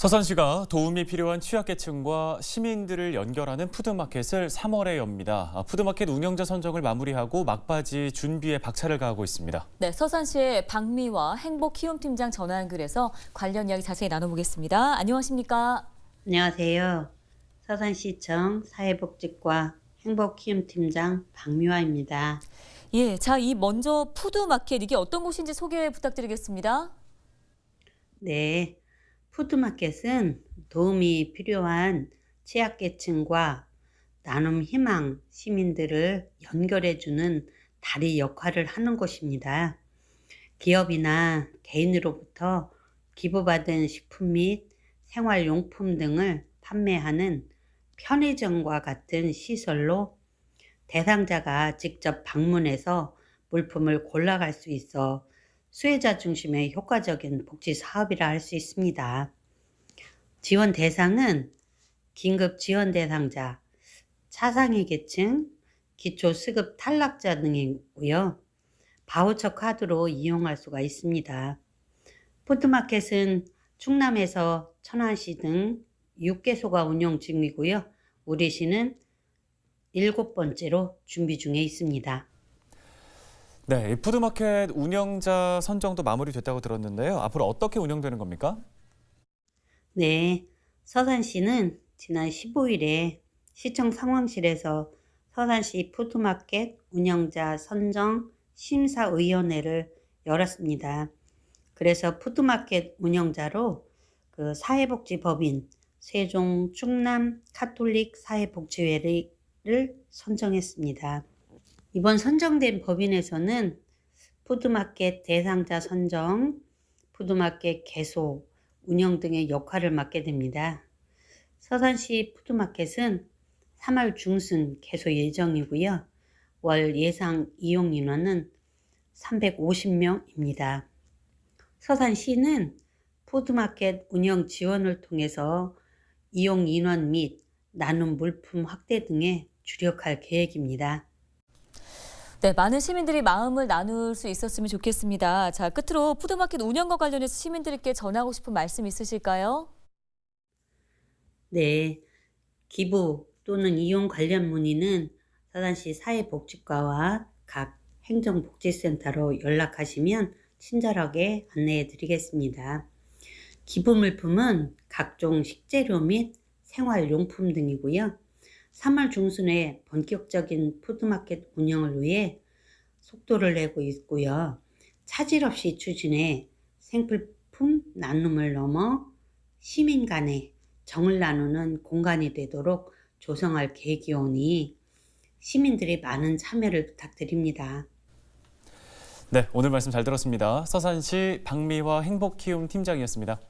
서산시가 도움이 필요한 취약계층과 시민들을 연결하는 푸드마켓을 3월에 엽니다. 아, 푸드마켓 운영자 선정을 마무리하고 막바지 준비에 박차를 가하고 있습니다. 네, 서산시의 박미화 행복키움팀장 전화 연결해서 관련 이야기 자세히 나눠보겠습니다. 안녕하십니까? 안녕하세요. 서산시청 사회복지과 행복키움팀장 박미화입니다. 예, 자, 이 먼저 푸드마켓 이게 어떤 곳인지 소개 부탁드리겠습니다. 네. 푸드마켓은 도움이 필요한 취약계층과 나눔 희망 시민들을 연결해주는 다리 역할을 하는 곳입니다. 기업이나 개인으로부터 기부받은 식품 및 생활용품 등을 판매하는 편의점과 같은 시설로 대상자가 직접 방문해서 물품을 골라갈 수 있어 수혜자 중심의 효과적인 복지 사업이라 할 수 있습니다. 지원 대상은 긴급 지원 대상자, 차상위 계층, 기초 수급 탈락자 등이고요. 바우처 카드로 이용할 수가 있습니다. 푸드마켓은 충남에서 천안시 등 6개소가 운영 중이고요. 우리 시는 일곱 번째로 준비 중에 있습니다. 네, 이 푸드마켓 운영자 선정도 마무리됐다고 들었는데요. 앞으로 어떻게 운영되는 겁니까? 네, 서산시는 지난 15일에 시청 상황실에서 서산시 푸드마켓 운영자 선정 심사위원회를 열었습니다. 그래서 푸드마켓 운영자로 그 사회복지법인 세종 충남 카톨릭 사회복지회를 선정했습니다. 이번 선정된 법인에서는 푸드마켓 대상자 선정, 푸드마켓 개소, 운영 등의 역할을 맡게 됩니다. 서산시 푸드마켓은 3월 중순 개소 예정이고요. 월 예상 이용 인원은 350명입니다. 서산시는 푸드마켓 운영 지원을 통해서 이용 인원 및 나눔 물품 확대 등에 주력할 계획입니다. 네, 많은 시민들이 마음을 나눌 수 있었으면 좋겠습니다. 자, 끝으로 푸드마켓 운영과 관련해서 시민들께 전하고 싶은 말씀 있으실까요? 네, 기부 또는 이용 관련 문의는 서산시 사회복지과와 각 행정복지센터로 연락하시면 친절하게 안내해 드리겠습니다. 기부 물품은 각종 식재료 및 생활용품 등이고요. 3월 중순에 본격적인 푸드마켓 운영을 위해 속도를 내고 있고요. 차질 없이 추진해 생필품 나눔을 넘어 시민 간의 정을 나누는 공간이 되도록 조성할 계획이오니 시민들의 많은 참여를 부탁드립니다. 네, 오늘 말씀 잘 들었습니다. 서산시 박미화 행복키움 팀장이었습니다.